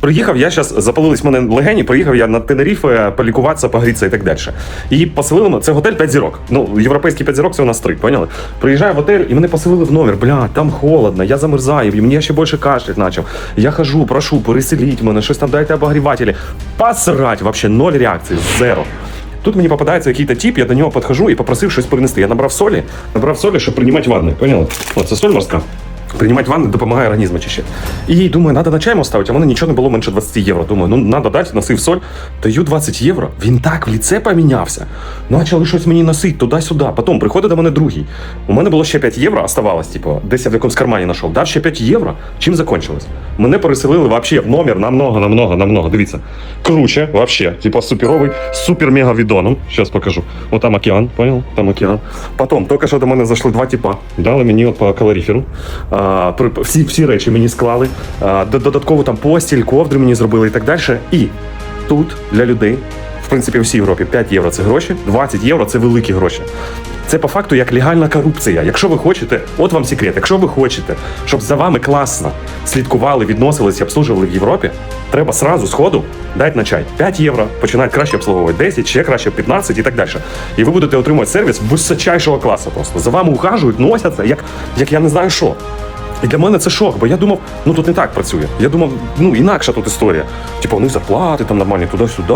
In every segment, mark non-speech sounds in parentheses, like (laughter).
приїхав я зараз, запалились в мене легені, приїхав я на Тенеріфе полікуватися, погрітися і так далі. І поселили мене, це готель 5 зірок. Ну, європейський 5 зірок це у нас 3, поняли? Приїжджаю в готель і мене поселили в номер. Бля, там холодно, я замерзаю, і мені ще більше кашлять почав. Я хожу, прошу, переселіть мене, щось там дайте обогрівателі. Посрать, вообще ноль реакції, зеро. Тут мені попадається якийсь тип, я до нього підхожу і попросив щось принести. Я набрав солі, набрав солі, щоб приймати ванни. Поняли? От це соль морська. Приймати ванни допомагає організму очищати. І думаю, треба на чаймо ставити, а в мене нічого не було менше 20 євро. Думаю, ну треба дати, носив соль. Даю 20 євро. Він так в ліце помінявся. Почали щось мені носити туди-сюди. Потім приходить до мене другий. У мене було ще 5 євро, оставалось, типу, десь я в якомусь кармані знайшов. Дав ще 5 євро. Чим закончилось? Мене переселили вообще в номер намного, намного, намного. Дивіться. Круче, вообще. Типа суперовий, супер-мега відоном. Зараз покажу. От там океан, понял? Там океан. Потім, тільки що до мене зайшли два типа. Дали мені от по калоріферу. Всі, всі речі мені склали. Додатково там постіль, ковдри мені зробили і так далі. І тут для людей, в принципі, всій Європі 5 євро це гроші, 20 євро це великі гроші. Це по факту як легальна корупція. Якщо ви хочете, от вам секрет, якщо ви хочете, щоб за вами класно слідкували, відносились і обслужували в Європі, треба сразу сходу дати на чай 5 євро, починають краще обслуговувати 10, ще краще 15 і так далі. І ви будете отримувати сервіс височайшого класу. Просто за вами ухажують, носяться, як, як я не знаю що. І для мене це шок, бо я думав, ну тут не так працює. Я думав, ну інакша тут історія. Типу, них зарплати там нормальні туди-сюди.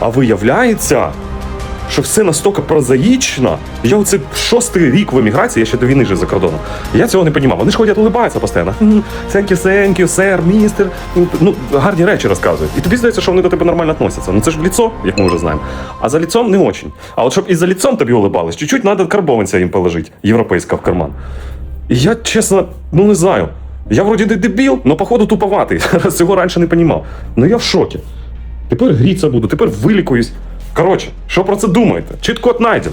А виявляється, що все настільки прозаїчно. Я оце шостий рік в еміграції, я ще до війни жив за кордоном. Я цього не розумів. Вони ж ходять, улибаються постійно. «М, Thank you, thank you, сер, містер. Ну, гарні речі розказують. І тобі здається, що вони до тебе нормально відносяться. Ну це ж ліцо, як ми вже знаємо. А за ліцом не очень. А от щоб і за ліцом тобі улибались, чуть-чуть треба карбованця їм положити, європейська в карман. І я, чесно, ну не знаю. Я вроді не дебіл, але походу туповатий. (laughs) Цього раніше не розумів. Ну я в шокі. Тепер гріться буду, тепер вилікуюсь. Коротше, що про це думаєте? Чіт-код найден.